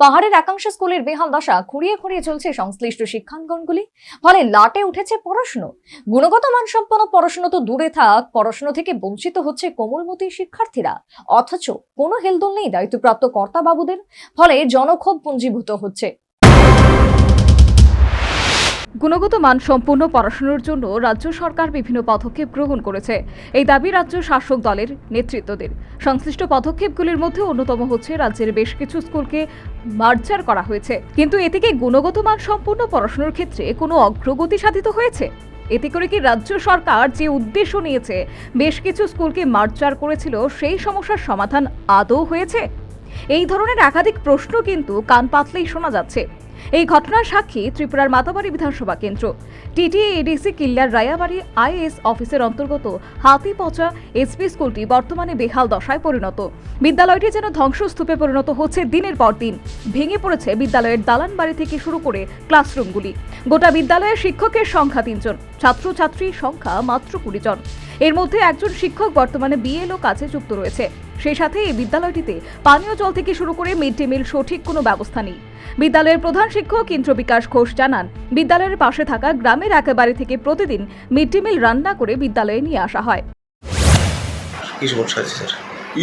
পাহাড়ের একাংশ স্কুলের বেহাল দশা খুঁড়িয়ে খুঁড়িয়ে চলছে সংশ্লিষ্ট শিক্ষাঙ্গনগুলি। ফলে লাটে উঠেছে পড়াশুনো। গুণগত মানসম্পন্ন পড়াশুনো তো দূরে থাক, পড়াশুনো থেকে বঞ্চিত হচ্ছে কোমলমতি শিক্ষার্থীরা। অথচ কোনো হেলদোল নেই দায়িত্বপ্রাপ্ত কর্তাবাবুদের, ফলে জনক্ষোভ পুঞ্জীভূত হচ্ছে। গুণগত মানসম্পন্ন পড়াশোনার জন্য রাজ্য সরকার বিভিন্ন পদক্ষেপ গ্রহণ করেছে। এই দাবি রাজ্য শাসক দলের নেতৃত্বদের। সংশ্লিষ্ট পদক্ষেপগুলির মধ্যে অন্যতম হচ্ছে রাজ্যের বেশ কিছু স্কুলকে মার্জার করা হয়েছে। কিন্তু এ থেকে গুণগত মান সম্পূর্ণ পড়াশোনার ক্ষেত্রে কোনো অগ্রগতি সাধিত হয়েছে? এতে করে কি রাজ্য সরকার যে উদ্দেশ্য নিয়েছে, বেশ কিছু স্কুলকে মার্জার করেছিল, সেই সমস্যার সমাধান আদৌ হয়েছে? এই ধরনের একাধিক প্রশ্ন কিন্তু কান পাতলেই শোনা যাচ্ছে। এই ঘটনার সাক্ষী ত্রিপুরার মাতাবাড়ি বিধানসভা কেন্দ্র। টিটিএ এডিসি কিল্লার রায়াবাড়ি আইএস অফিসের অন্তর্গত হাতি পচা এসপি স্কুলটি বর্তমানে বেহাল দশায় পরিণত। বিদ্যালয়টি যেন ধ্বংসস্তূপে পরিণত হচ্ছে দিনের পর দিন। ভেঙে পড়েছে বিদ্যালয়ের দালান বাড়ি থেকে শুরু করে ক্লাসরুমগুলি। গোটা বিদ্যালয়ের শিক্ষকের সংখ্যা তিনজন, ছাত্রছাত্রীর সংখ্যা মাত্র কুড়ি জন। এর মধ্যে একজন শিক্ষক বর্তমানে বিএলও কাজে যুক্ত রয়েছে। সেই সাথে এই বিদ্যালয়টিতে পানীয় জল থেকে শুরু করে মিড ডে মিল সঠিক কোনো ব্যবস্থা নেই। বিদ্যালয়ের প্রধান শিক্ষক ইন্দ্র বিকাশ ঘোষ জানান বিদ্যালয়ের পাশে থাকা গ্রামের একেবারে থেকে প্রতিদিন মিড ডে মিল রান্না করে বিদ্যালয়ে নিয়ে আসা হয়। কি সমস্যা আছে স্যার?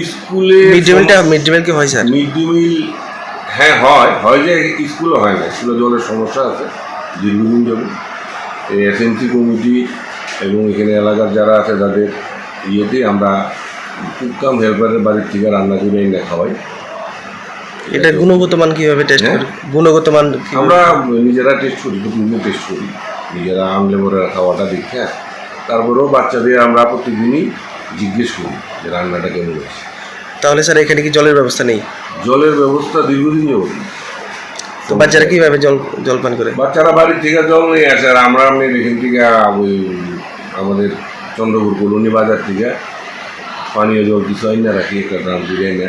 স্কুলে মিড ডে মিলটা মিড ডে মিল কি হয় স্যার? মিড ডে মিল হ্যাঁ হয় হয় যে স্কুলে হয় না স্কুলে জলের সমস্যা আছে দীর্ঘদিন যাবে এই এসএনসি কমিটি এবং এখানে এলাকার যারা আছে তাদের ইয়েতে আমরা কুকাম হেল্পারের বাড়ির থেকে রান্না করে এনে খাওয়াই। এটা গুণগত মান কীভাবে টেস্ট হ্যাঁ? করি? গুণগত মান আমরা নিজেরা টেস্ট করি প্রতিদিন টেস্ট করি। নিজেরা আনলে পরে খাওয়াটা দেখে তারপরেও বাচ্চাদের আমরা প্রতিদিনই জিজ্ঞেস করি যে রান্নাটা কেমন হয়েছে। তাহলে স্যার এখানে কি জলের ব্যবস্থা নেই? জলের ব্যবস্থা দীর্ঘদিন যাবত তো বাচ্চারা কীভাবে জল জল পান করে? বাচ্চারা বাড়ির থেকে জল নিয়ে আসে আর আমরা আমি এখান থেকে ওই আমাদের চন্দ্রপুর কলোনি বাজার থেকে পানীয় জল কিছু আইন না রাখি একটা ড্রাম দিয়ে না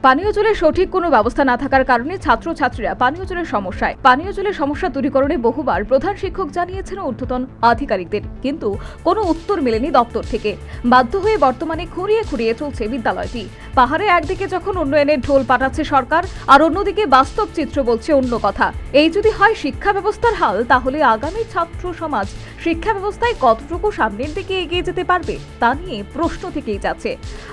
পানীয় জলের সঠিক কোনো ব্যবস্থা না থাকার কারণে ছাত্রছাত্রীরা পানীয় জলের সমস্যায়। পানীয় জলের সমস্যা দূরীকরণে বহুবার প্রধান শিক্ষক জানিয়েছেন ঊর্ধ্বতন আধিকারিকদের। কিন্তু কোনো উত্তর মেলেনি দপ্তর থেকে। বাধ্য হয়ে বর্তমানে খুঁড়িয়ে খুঁড়িয়ে চলছে বিদ্যালয়টি। পাহাড়ে একদিকে যখন উন্নয়নের ঢোল পাঠাচ্ছে সরকার, আর অন্যদিকে বাস্তব চিত্র বলছে অন্য কথা। এই যদি হয় শিক্ষা ব্যবস্থার হাল, তাহলে আগামী ছাত্র সমাজ শিক্ষা ব্যবস্থায় কতটুকু সামনের দিকে এগিয়ে যেতে পারবে, তা নিয়ে প্রশ্ন থেকেই যাচ্ছে।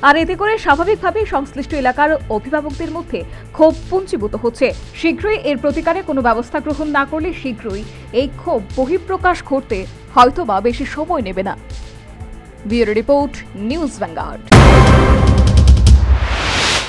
আর এতে করে স্বাভাবিকভাবেই সংশ্লিষ্ট এলাকার অভিভাবকদের মধ্যে ক্ষোভ পুঞ্জীভূত হচ্ছে। শীঘ্রই এর প্রতিকারে কোনো ব্যবস্থা গ্রহণ না করলে শীঘ্রই এই ক্ষোভ বহিঃপ্রকাশ করতে হয়তোবা বেশি সময় নেবে না। Bureau report, news Vanguard.